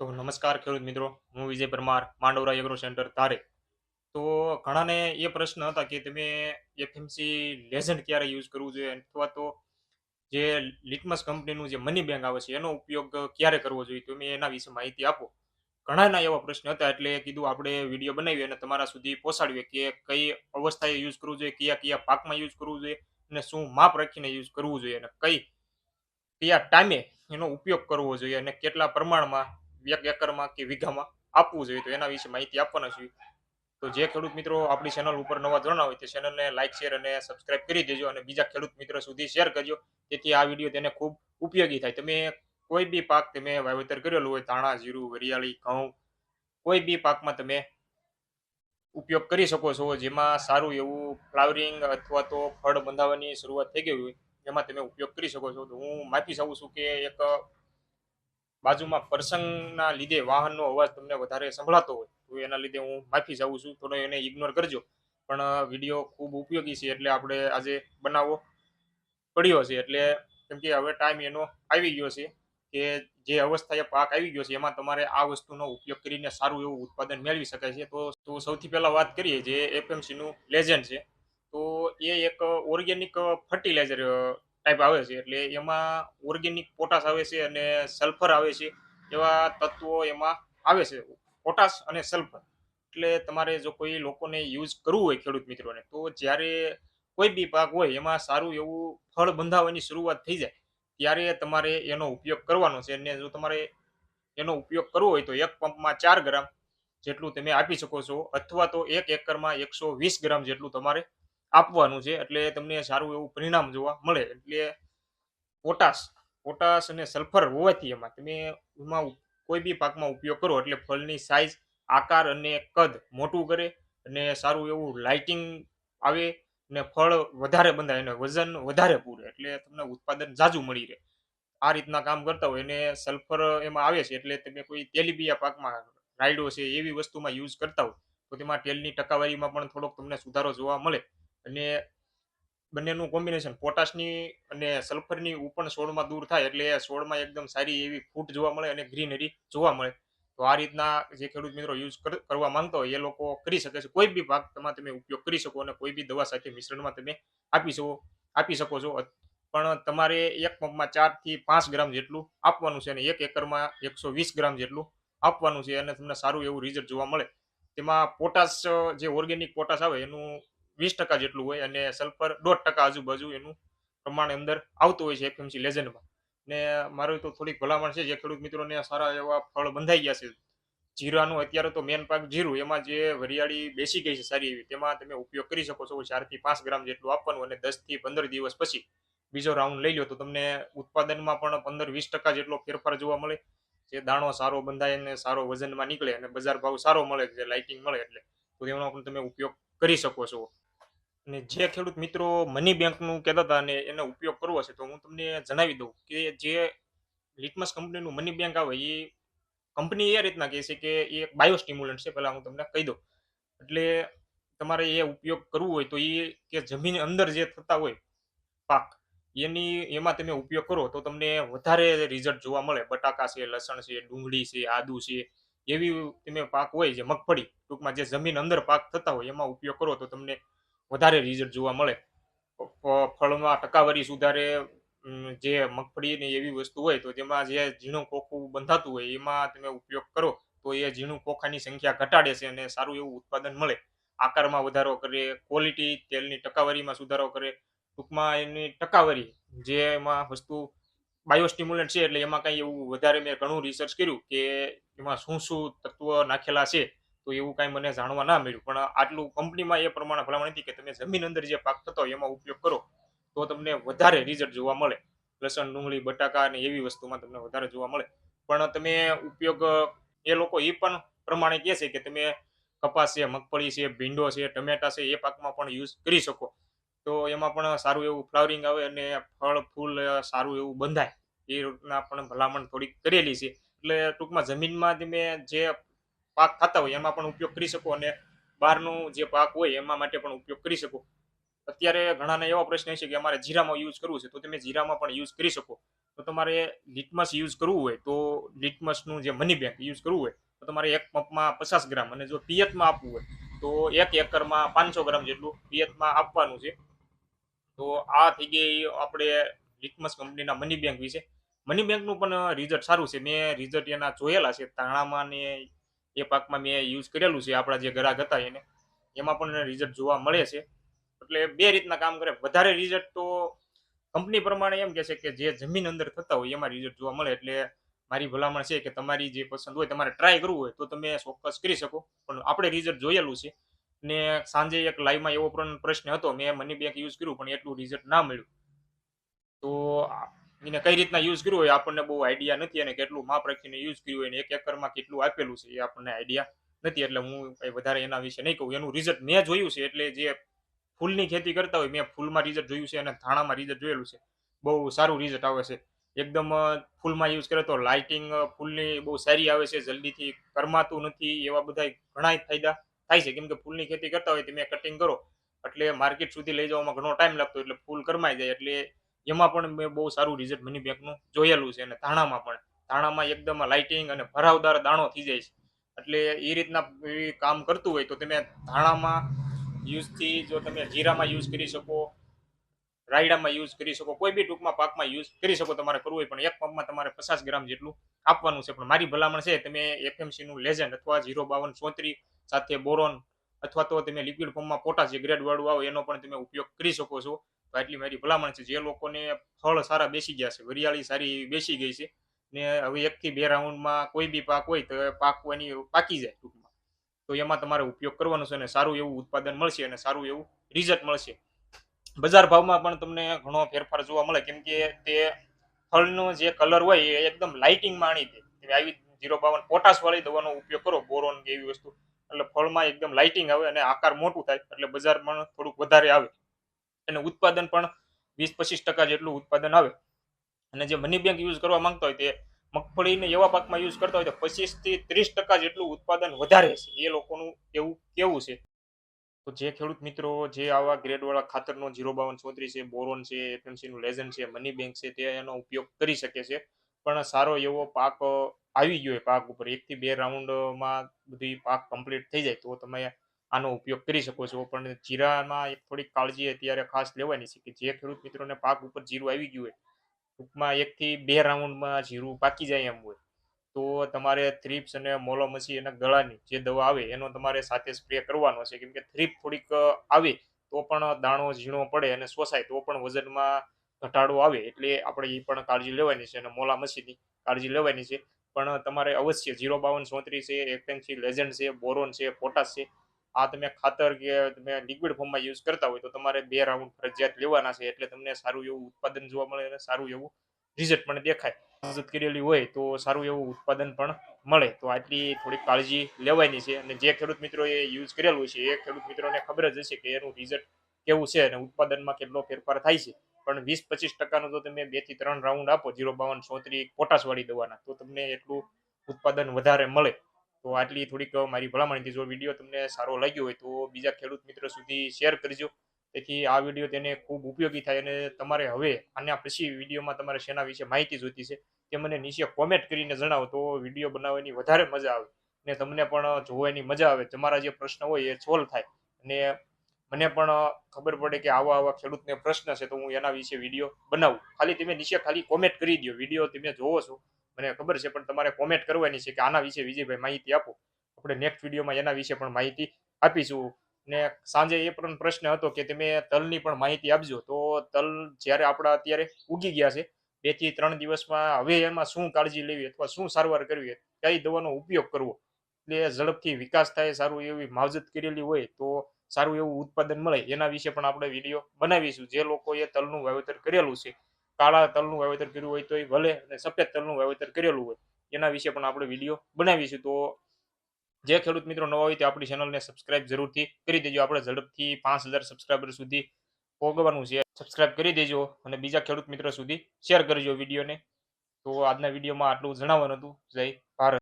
તો નમસ્કાર ખેડૂત મિત્રો, હું વિજય પરમાર, માંડવરા એગ્રો સેન્ટર તારે તો ઘણાને એ પ્રશ્ન હતા કે તમે એફએમસી લેઝન્ડ ક્યારે યુઝ કરવું જોઈએ? અથવા તો જે લિટમસ કંપનીનું જે મની બેંક આવે છે, એનો ઉપયોગ ક્યારે કરવો જોઈએ? તમે એના વિશે માહિતી આપો. ઘણાના એવા પ્રશ્ન હતા, એટલે કીધું આપણે વીડિયો બનાવીએ અને તમારા સુધી પહોંચાડીએ કે કઈ અવસ્થાએ યુઝ કરવું જોઈએ, કયા કયા પાકમાં યુઝ કરવું જોઈએ, અને શું માપ રાખીને યુઝ કરવું જોઈએ, અને કઈ કયા ટાઈમે એનો ઉપયોગ કરવો જોઈએ, અને કેટલા પ્રમાણમાં એકરમાં કે વીઘામાં આપવું જોઈએ, તો એના વિશે માહિતી આપવાના છીએ. તો જે ખેડૂત મિત્રો આપણી ચેનલ ઉપર નવા જોડાણા હોય, તે ચેનલને લાઇક શેર અને સબસ્ક્રાઇબ કરી દેજો અને બીજા ખેડૂત મિત્રો સુધી શેર કરજો. જેથી આ વીડિયો તેને ખૂબ ઉપયોગી થાય. તમે કોઈ બી પાક તમે વાવેતર કરેલું હોય, ધાણા, જીરું, વરિયાળી, ઘઉં, કોઈ બી પાકમાં તમે ઉપયોગ કરી શકો છો, જેમાં સારું એવું ફ્લાવરિંગ અથવા તો ફળ બંધાવવાની શરૂઆત થઈ ગઈ હોય, એમાં તમે ઉપયોગ કરી શકો છો. તો હું માફી ચાહું છું કે એક બાજુમાં પ્રસંગના લીધે વાહનનો અવાજ તમને વધારે સંભળાતો હોય, તો એના લીધે હું માફી જાઉં છું. થોડો એને ઇગ્નોર કરજો. પણ વીડિયો ખૂબ ઉપયોગી છે, એટલે આપણે આજે બનાવવો પડ્યો છે. એટલે કેમ કે હવે ટાઈમ એનો આવી ગયો છે કે જે અવસ્થાએ પાક આવી ગયો છે, એમાં તમારે આ વસ્તુનો ઉપયોગ કરીને સારું એવું ઉત્પાદન મેળવી શકાય છે. તો તો સૌથી પહેલાં વાત કરીએ જે એફએમસીનું લેજન્ડ છે. તો એ એક ઓર્ગેનિક ફર્ટિલાઇઝર ટાઈપ આવે છે. એટલે એમાં ઓર્ગેનિક પોટાશ આવે છે અને સલ્ફર આવે છે. એવા તત્વો એમાં આવે છે. પોટાશ અને સલ્ફર એટલે તમારે જો કોઈ લોકોને યુઝ કરવું હોય ખેડૂત મિત્રોને, તો જ્યારે કોઈ બી પાક હોય, એમાં સારું એવું ફળ બંધાવવાની શરૂઆત થઈ જાય, ત્યારે તમારે એનો ઉપયોગ કરવાનો છે. અને જો તમારે એનો ઉપયોગ કરવો હોય, તો એક પંપમાં ચાર ગ્રામ જેટલું તમે આપી શકો છો, અથવા તો એક એકરમાં એકસો વીસ ગ્રામ જેટલું તમારે આપવાનું છે, એટલે તમને સારું એવું પરિણામ જોવા મળે. એટલે પોટાશ પોટાશ અને સલ્ફર હોવાથી એમાં તમે એમાં કોઈ બી પાકમાં ઉપયોગ કરો, એટલે ફળની સાઇઝ આકાર અને કદ મોટું કરે અને સારું એવું લાઇટિંગ આવે ને ફળ વધારે બંધાય અને વજન વધારે પૂરે, એટલે તમને ઉત્પાદન ઝાઝું મળી રહે. આ રીતના કામ કરતા હોય અને સલ્ફર એમાં આવે છે, એટલે તમે કોઈ તેલીબિયા પાકમાં રાયડો છે એવી વસ્તુમાં યુઝ કરતા હોય, તો તેમાં તેલની ટકાવારીમાં પણ થોડોક તમને સુધારો જોવા મળે. અને બંનેનું કોમ્બિનેશન પોટાશની અને સલ્ફરની ઉપણ છોડમાં દૂર થાય એટલે એ છોડમાં એકદમ સારી એવી ફૂટ જોવા મળે અને ગ્રીનરી જોવા મળે. તો આ રીતના જે ખેડૂત મિત્રો યુઝ કરવા માંગતા હોય એ લોકો કરી શકે છે. કોઈ બી પાકમાં તમે ઉપયોગ કરી શકો અને કોઈ બી દવા સાથે મિશ્રણમાં તમે આપી શકો આપી શકો છો. પણ તમારે એક પંપમાં ચારથી પાંચ ગ્રામ જેટલું આપવાનું છે અને એક એકરમાં એકસો વીસ ગ્રામ જેટલું આપવાનું છે અને તમને સારું એવું રિઝલ્ટ જોવા મળે. તેમાં પોટાશ જે ઓર્ગેનિક પોટાશ આવે એનું વીસ ટકા જેટલું હોય અને સલ્ફર દોઢ ટકા આજુબાજુ એનું પ્રમાણ અંદર આવતું હોય છે એફએમસી લેઝન્ડમાં ને મારું તો થોડીક ભલામણ છે, જે ખેડૂત મિત્રોને સારા એવા ફળ બંધાઈ ગયા છે. જીરાનું અત્યારે તો મેન પાક જીરું, એમાં જે વરિયાળી બેસી ગઈ છે સારી એવી, તેમાં તમે ઉપયોગ કરી શકો છો ચારથી પાંચ ગ્રામ જેટલું આપવાનું અને દસથી પંદર દિવસ પછી બીજો રાઉન્ડ લઈ લો તો તમને ઉત્પાદનમાં પણ પંદર વીસ ટકા જેટલો ફેરફાર જોવા મળે. જે દાણો સારો બંધાય અને સારો વજનમાં નીકળે અને બજાર ભાવ સારો મળે જે લાઇટિંગ મળે એટલે, તો તેનો પણ તમે ઉપયોગ કરી શકો છો. અને જે ખેડૂત મિત્રો મની બેંકનું કહેતા હતા અને એનો ઉપયોગ કરવો છે તો હું તમને જણાવી દઉં કે જે લિટમસ કંપનીનું મની બેંક આવે, એ કંપની એ રીતના કહે છે કે એ એક બાયોસ્ટિમ્યુલન્ટ છે, પહેલાં હું તમને કહી દઉં. એટલે તમારે એ ઉપયોગ કરવો હોય તો એ કે જમીન અંદર જે થતા હોય પાક, એની, એમાં તમે ઉપયોગ કરો તો તમને વધારે રિઝલ્ટ જોવા મળે. બટાકા છે, લસણ છે, ડુંગળી છે, આદુ છે, એવી તમે પાક હોય જે મગફળી, ટૂંકમાં જે જમીન અંદર પાક થતા હોય એમાં ઉપયોગ કરો તો તમને વધારે રિઝલ્ટ જોવા મળે. ફળમાં ટકાવારી સુધારે જે મગફળી ને એવી વસ્તુ હોય તો તેમાં જે ઝીણું કોખું બંધાતું હોય એમાં તમે ઉપયોગ કરો તો એ ઝીણું કોખાની સંખ્યા ઘટાડે છે અને સારું એવું ઉત્પાદન મળે. આકારમાં વધારો કરે ક્વોલિટી તેલની ટકાવારીમાં સુધારો કરે. ટૂંકમાં એની ટકાવારી, જે એમાં વસ્તુ બાયોસ્ટિમ્યુલન્ટ છે એટલે એમાં કંઈ એવું વધારે મેં ઘણું રિસર્ચ કર્યું કે એમાં શું શું તત્વો નાખેલા છે. તો એવું કાંઈ મને જાણવા ના મળ્યું. પણ આટલું કંપનીમાં એ પ્રમાણે ભલામણ હતી કે તમે જમીન અંદર જે પાક થતો હોય એમાં ઉપયોગ કરો, તો તમને વધારે રિઝલ્ટ જોવા મળે. લસણ, ડુંગળી, બટાકા અને એવી વસ્તુમાં તમને વધારે જોવા મળે. પણ તમે ઉપયોગ, એ લોકો એ પણ પ્રમાણે કહે છે કે તમે કપાસ છે, મગફળી છે, ભીંડો છે, ટમેટા છે, એ પાકમાં પણ યુઝ કરી શકો. તો એમાં પણ સારું એવું ફ્લાવરિંગ આવે અને ફળ, ફૂલ સારું એવું બંધાય. એ રીતના પણ ભલામણ થોડીક કરેલી છે. એટલે ટૂંકમાં જમીનમાં તમે જે પાક ખાતા હોય, એમાં પણ ઉપયોગ કરી શકો અને બહારનું જે પાક હોય, એમાં માટે પણ ઉપયોગ કરી શકો. અત્યારે ઘણાને એવા પ્રશ્ન છે કે અમારે જીરામાં યુઝ કરવું છે, તો તમે જીરામાં પણ યુઝ કરી શકો. તો તમારે લિટમસ યુઝ કરવું હોય, તો લિટમસનું જે મની બેંક યુઝ કરવું હોય, તો તમારે એક પંપમાં પચાસ ગ્રામ અને જો પિયતમાં આપવું હોય, તો એક એકરમાં પાંચસો ગ્રામ જેટલું પિયતમાં આપવાનું છે. તો આ થઈ ગઈ આપણે લિટમસ કંપનીના મની બેંક વિશે. મની બેંકનું પણ રિઝલ્ટ સારું છે. મેં રિઝલ્ટ એના જોયેલા છે. તાણામાં ને એ પાકમાં મેં યુઝ કરેલું છે આપણા જે ગ્રાહક હતા એને. એમાં પણ રિઝલ્ટ જોવા મળે છે. એટલે બે રીતના કામ કરે. વધારે રિઝલ્ટ તો કંપની પ્રમાણે એમ કે છે કે જે જમીન અંદર થતા હોય એમાં રિઝલ્ટ જોવા મળે. એટલે મારી ભલામણ છે કે તમારી જે પસંદ હોય તમારે ટ્રાય કરવું હોય તો તમે ચોક્કસ કરી શકો. પણ આપણે રિઝલ્ટ જોયેલું છે. ને સાંજે એક લાઈવમાં એવો પણ પ્રશ્ન હતો. મેં મની બેંક યુઝ કર્યું પણ એટલું રિઝલ્ટ ના મળ્યું. તો એને કઈ રીતના યુઝ કર્યું હોય આપણને બહુ આઈડિયા નથી અને કેટલું માપ રાખીને યુઝ કર્યું હોય એક એકરમાં કેટલું આપેલું છે એ આપણને આઈડિયા નથી. એટલે હું વધારે એના વિશે નહીં કહું. એનું રિઝલ્ટ મેં જોયું છે એટલે જે ફૂલની ખેતી કરતા હોય મેં ફૂલમાં રિઝલ્ટ જોયું છે અને ધાણામાં રિઝલ્ટ જોયેલું છે. બહુ સારું રિઝલ્ટ આવે છે. એકદમ ફૂલમાં યુઝ કરે તો લાઇટિંગ ફૂલની બહુ સારી આવે છે. જલ્દીથી કરમાતું નથી એવા બધા ઘણા ફાયદા થાય છે. કેમ કે ફૂલની ખેતી કરતા હોય તમે કટિંગ કરો એટલે માર્કેટ સુધી લઈ જવામાં ઘણો ટાઈમ લાગતો એટલે ફૂલ કરમાઈ જાય એટલે એમાં પણ મેં બહુ સારું રિઝલ્ટ મની બેંકનું જોયેલું છે અને ધાણામાં પણ. ધાણામાં એકદમ લાઇટિંગ અને ભરાવદાર દાણો થઈ જાય છે. એટલે એ રીતના કામ કરતું હોય તો તમે ધાણામાં યુઝથી જો તમે જીરામાં યુઝ કરી શકો, રાયડામાં યુઝ કરી શકો, કોઈ બી ટૂંકમાં પાકમાં યુઝ કરી શકો તમારે કરવું હોય, પણ એક પંપમાં તમારે પચાસ ગ્રામ જેટલું આપવાનું છે. પણ મારી ભલામણ છે તમે એફએમસીનું નું લેજન્ડ અથવા જીરો બાવન ચોત્રીસ સાથે બોરોન અથવા તો તમે લિક્વિડ ફોર્મમાં પોટાશ જે ગ્રેડ વાળું આવે એનો પણ તમે ઉપયોગ કરી શકો છો. તો આટલી મારી ભલામણ છે. જે લોકોને ફળ સારા બેસી ગયા છે, વરિયાળી સારી બેસી ગઈ છે, ને હવે એકથી બે રાઉન્ડમાં કોઈ બી પાક હોય તો પાકવાની પાક જાય ટૂંકમાં. તો એમાં તમારે ઉપયોગ કરવાનો છે અને સારું એવું ઉત્પાદન મળશે અને સારું એવું રિઝલ્ટ મળશે. બજાર ભાવમાં પણ તમને ઘણો ફેરફાર જોવા મળે, કેમ કે તે ફળનો જે કલર હોય એ એકદમ લાઇટિંગમાં આણી દે. આવી જીરો બાવન પોટાશ વાળી દવાનો ઉપયોગ કરો બોરોન કે એવી વસ્તુ. એટલે ફળમાં એકદમ લાઇટિંગ આવે અને આકાર મોટું થાય, એટલે બજારમાં થોડુંક વધારે આવે. અને ઉત્પાદન પણ વીસ પચીસ ટકા જેટલું ઉત્પાદન આવે. અને જે મની બેંક યુઝ કરવા માંગતા હોય તે મગફળીને એવા પાકમાં યુઝ કરતા હોય તો પચીસથી ત્રીસ ટકા જેટલું ઉત્પાદન વધારે છે. એ લોકોનું એવું કેવું છે? તો જે ખેડૂત મિત્રો જે આવા ગ્રેડવાળા ખાતરનો જીરો બાવન ચોત્રીસ છે, બોરોન છે એફએમસીનું લેઝન છે મની બેંક છે, તે એનો ઉપયોગ કરી શકે છે. પણ સારો એવો પાક આવી ગયો હોય પાક ઉપર. એકથી બે રાઉન્ડમાં બધી પાક કમ્પ્લીટ થઈ જાય તો તમે આનો ઉપયોગ કરી શકો છો. પણ જીરામાં એક થોડીક કાળજી અત્યારે ખાસ લેવાની છે કે જે ખેડૂત મિત્રોને પાક ઉપર જીરું આવી ગયું હોય, ટૂંકમાં એકથી બે રાઉન્ડમાં જીરું પાકી જાય એમ હોય, તો તમારે થ્રીપ્સ અને મોલોમસી અને ગળાની જે દવા આવે એનો તમારે સાથે સ્પ્રે કરવાનો છે. કેમ કે થ્રીપ થોડીક આવે તો પણ દાણો ઝીણો પડે અને શોષાય તો પણ વજનમાં ઘટાડો આવે એટલે આપણે એ પણ કાળજી લેવાની છે અને મોલામસીની કાળજી લેવાની છે. પણ તમારે અવશ્ય જીરો બાવન ચોત્રીસ છે એફએમસી લેજન્ડ છે, બોરોન છે, પોટાશ છે આ તમે ખાતર કે તમે લિક્વિડ ફોર્મમાં યુઝ કરતા હોય તો તમારે બે રાઉન્ડ ફરજિયાત લેવાના છે એટલે તમને સારું એવું ઉત્પાદન જોવા મળે અને સારું એવું રિઝલ્ટ પણ દેખાય. મદદ કરેલી હોય તો સારું એવું ઉત્પાદન પણ મળે. તો આટલી થોડીક કાળજી લેવાની છે અને જે ખેડૂત મિત્રોએ યુઝ કરેલું છે એ ખેડૂત મિત્રોને ખબર જ હશે કે એનું રિઝલ્ટ કેવું છે અને ઉત્પાદનમાં કેટલો ફેરફાર થાય છે. પણ વીસ પચીસ ટકાનો તો તમે બેથી ત્રણ રાઉન્ડ આપો જીરો બાવન, ચોત્રીસ પોટાશ વાળી દવાના, તો તમને એટલું ઉત્પાદન વધારે મળે. તો આટલી થોડીક મારી ભલામણથી જો વીડિયો તમને સારો લાગ્યો હોય તો બીજા ખેડૂત મિત્રો સુધી શેર કરજો. તેથી આ વીડિયો તેને ખૂબ ઉપયોગી થાય અને તમારે હવે આના પછી વિડીયોમાં તમારે શેના વિશે માહિતી જોઈતી છે તે મને નીચે કોમેન્ટ કરીને જણાવો તો વીડિયો બનાવવાની વધારે મજા આવે ને તમને પણ જોવાની મજા આવે. તમારા જે પ્રશ્ન હોય એ સોલ્વ થાય અને મને પણ ખબર પડે કે આવા આવા ખેડૂતને પ્રશ્ન છે તો હું એના વિશે વીડિયો બનાવું. ખાલી તમે નીચે ખાલી કોમેન્ટ કરી દો વીડિયો તમે જોવો છો મને ખબર છે, પણ તમારે કોમેન્ટ કરવાની છે કે આના વિશે વિજયભાઈ માહિતી આપો. આપણે નેક્સ્ટ વિડીયોમાં એના વિશે પણ માહિતી આપીશું. ને સાંજે એ પણ પ્રશ્ન હતો કે તમે તલની પણ માહિતી આપજો. તો તલ જ્યારે આપણા અત્યારે ઉગી ગયા છે, બેથી ત્રણ દિવસમાં હવે એમાં શું કાળજી લેવી અથવા શું સારવાર કરવી, કઈ દવાનો ઉપયોગ કરવો? એટલે ઝડપથી વિકાસ થાય, સારું એવી માવજત કરેલી હોય તો સારું એવું ઉત્પાદન મળે. એના વિશે પણ આપણે વીડિયો બનાવીશું. જે લોકોએ તલનું વાવેતર કરેલું છે કાળા તલનું વાવેતર કર્યું હોય તો એ ભલે અને સફેદ તલનું વાવેતર કરેલું હોય. એના વિશે પણ આપણે વીડિયો બનાવીશું. તો જે ખેડૂત મિત્રો નવા હોય તે આપણી ચેનલને સબસ્ક્રાઇબ જરૂરથી કરી દેજો. આપણે ઝડપથી પાંચ હજાર સબસ્ક્રાઈબર સુધી પહોંચવાનું છે. સબસ્ક્રાઇબ કરી દેજો અને બીજા ખેડૂત મિત્રો સુધી શેર કરજો વિડીયોને તો આજના વિડીયોમાં આટલું જણાવવાનું હતું. જય ભારત.